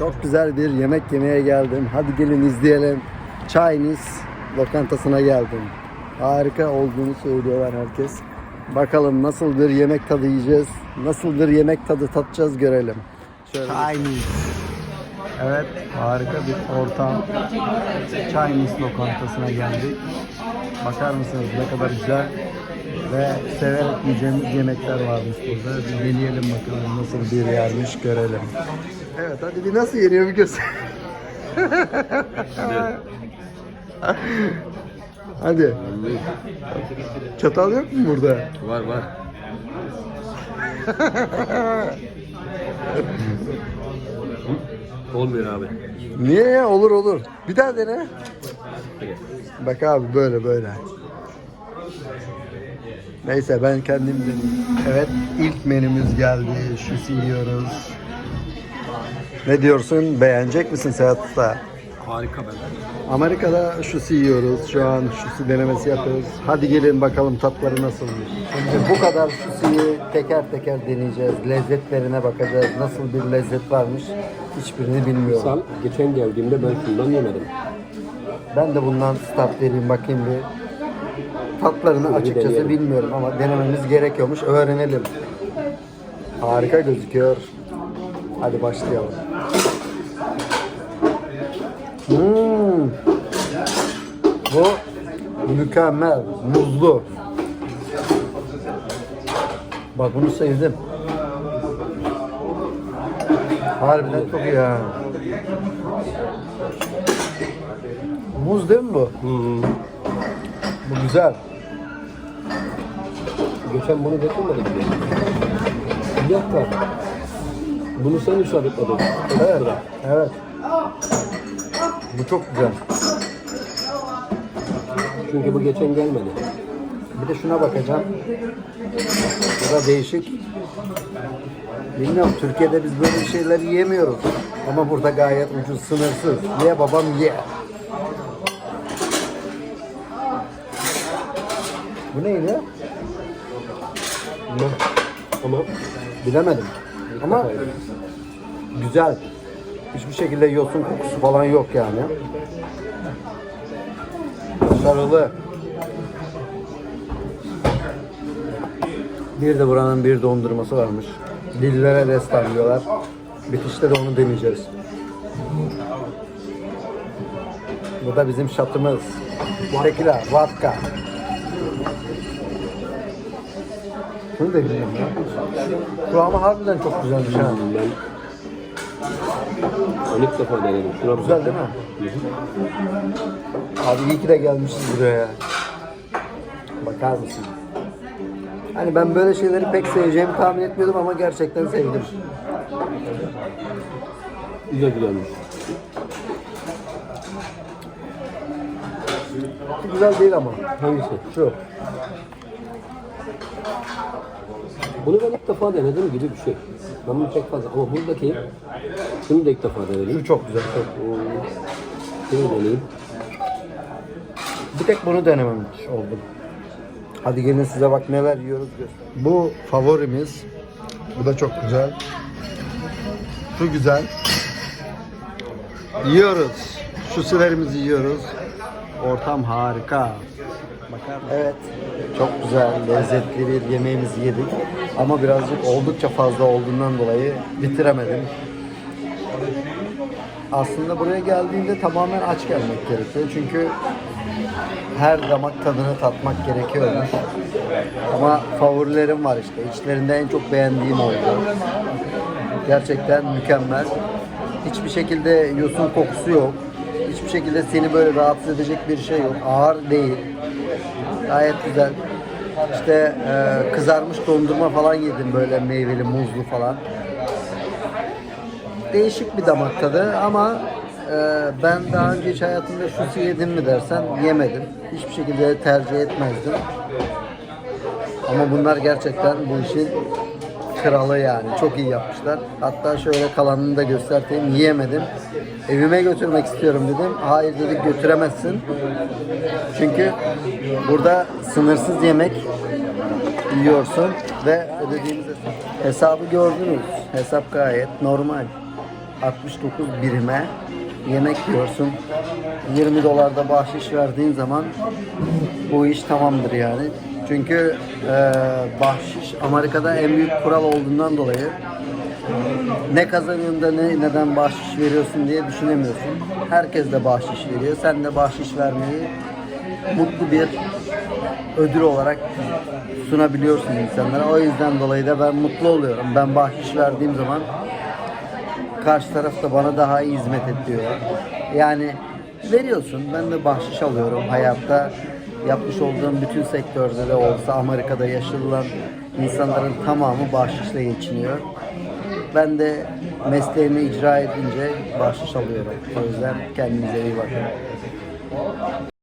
Çok güzel bir yemek yemeye geldim. Hadi gelin izleyelim. Chinese lokantasına geldim. Harika olduğunu söylüyorlar herkes. Bakalım nasıl bir yemek tadı yiyeceğiz. Nasıl bir yemek tadı tatacağız görelim. Chinese. Evet, harika bir ortam. Chinese lokantasına geldik. Bakar mısınız ne kadar güzel ve severek yiyeceğimiz yemekler varmış burada. Bir deneyelim bakalım nasıl bir yermiş görelim. Evet hadi bir nasıl yeniyor bir göster. hadi. Çatal yok mu burada? Var var. Olmuyor abi. Niye ya? Olur olur. Bir daha dene. Bak abi böyle böyle. Neyse ben kendim deneyeyim. Evet ilk menümüz geldi. Şu yiyoruz. Ne diyorsun? Beğenecek misin Sedat Usta? Harika ben. Amerika'da şu yiyoruz. Şu an şu denemesi yapıyoruz. Hadi gelin bakalım tatları nasıl. Şimdi bu kadar şu teker teker deneyeceğiz. Lezzetlerine bakacağız. Nasıl bir lezzet varmış hiçbirini bilmiyorum. Sen geçen geldiğimde ben şundan yemedim. Ben de bundan start vereyim bakayım bir. Tatlarını Bir açıkçası deneyelim. bilmiyorum ama denememiz gerekiyormuş. Öğrenelim. Harika gözüküyor. Hadi başlayalım. Hmm. Bu mükemmel, muzlu. Bak bunu sevdim. Harbiden çok iyi ha. Muz değil mi bu? Bu güzel. Geçen bunu getirmedin mi? Bir dakika. Bunu sen işaretledin. Evet. Evet. Bu çok güzel. Çünkü bu geçen gelmedi. Bir de şuna bakacağım. Bu da değişik. Bilmiyorum Türkiye'de biz böyle şeyler yiyemiyoruz. Ama burada gayet ucuz, sınırsız. Ye babam ye. Bu neydi? Ama Bilemedim. Ama güzel. Hiçbir şekilde yosun kokusu falan yok yani. Başarılı. Bir de buranın bir dondurması varmış. Dillere destan diyorlar. Bitişte de onu deneyeceğiz. Bu da bizim şatımız. Tequila, vodka. Şunu da bilmiyorum ya. Ama harbiden çok güzelmiş ha. ben on ilk defa denedim. Şuna. Güzel değil mi? Abi iyi ki de gelmişiz buraya. Bakar mısın? Hani ben böyle şeyleri pek seveceğimi tahmin etmiyordum ama gerçekten sevdim. Güzel güzelmiş. Şu güzel değil ama. Hangisi? Şu. Bunu ben ilk defa denedim gibi bir şey. Ben bunu pek fazla ama buradaki şunu da ilk defa denedim. Şu çok güzel. Çok. Şunu deneyeyim. Bir tek bunu denememiş oldum. Hadi gelin size bak neler yiyoruz göster. Bu favorimiz. Bu da çok güzel. Şu güzel. Yiyoruz. Şu sülerimizi yiyoruz. Ortam harika. Evet. Çok güzel, lezzetli bir yemeğimizi yedik. Ama birazcık oldukça fazla olduğundan dolayı bitiremedim. Aslında buraya geldiğinde tamamen aç gelmek gerekiyor. Çünkü her damak tadını tatmak gerekiyormuş. Ama favorilerim var işte. İçlerinde en çok beğendiğim oldu. Gerçekten mükemmel. Hiçbir şekilde yosun kokusu yok. Hiçbir şekilde seni böyle rahatsız edecek bir şey yok. Ağır değil. Gayet güzel. İşte e, kızarmış dondurma falan yedim böyle meyveli, muzlu falan. Değişik bir damak tadı ama e, ben daha önce hiç hayatımda sushi yedim mi dersen yemedim. Hiçbir şekilde tercih etmezdim. Ama bunlar gerçekten bu işin kralı yani. Çok iyi yapmışlar. Hatta şöyle kalanını da göstereyim. Yiyemedim. Evime götürmek istiyorum dedim. Hayır dedik götüremezsin. Çünkü burada sınırsız yemek yiyorsun ve ödediğiniz hesap. hesabı gördünüz. Hesap gayet normal. 69 birime yemek yiyorsun. 20 dolar da bahşiş verdiğin zaman bu iş tamamdır yani. Çünkü e, bahşiş Amerika'da en büyük kural olduğundan dolayı ne kazanıyorsun ne, neden bahşiş veriyorsun diye düşünemiyorsun. Herkes de bahşiş veriyor. Sen de bahşiş vermeyi mutlu bir ödül olarak sunabiliyorsun insanlara. O yüzden dolayı da ben mutlu oluyorum. Ben bahşiş verdiğim zaman karşı taraf da bana daha iyi hizmet ediyor. Yani veriyorsun. Ben de bahşiş alıyorum hayatta. Yapmış olduğum bütün sektörde de olsa Amerika'da yaşanılan insanların tamamı bahşişle geçiniyor. Ben de mesleğimi icra edince bahşiş alıyorum. O yüzden kendinize iyi bakın.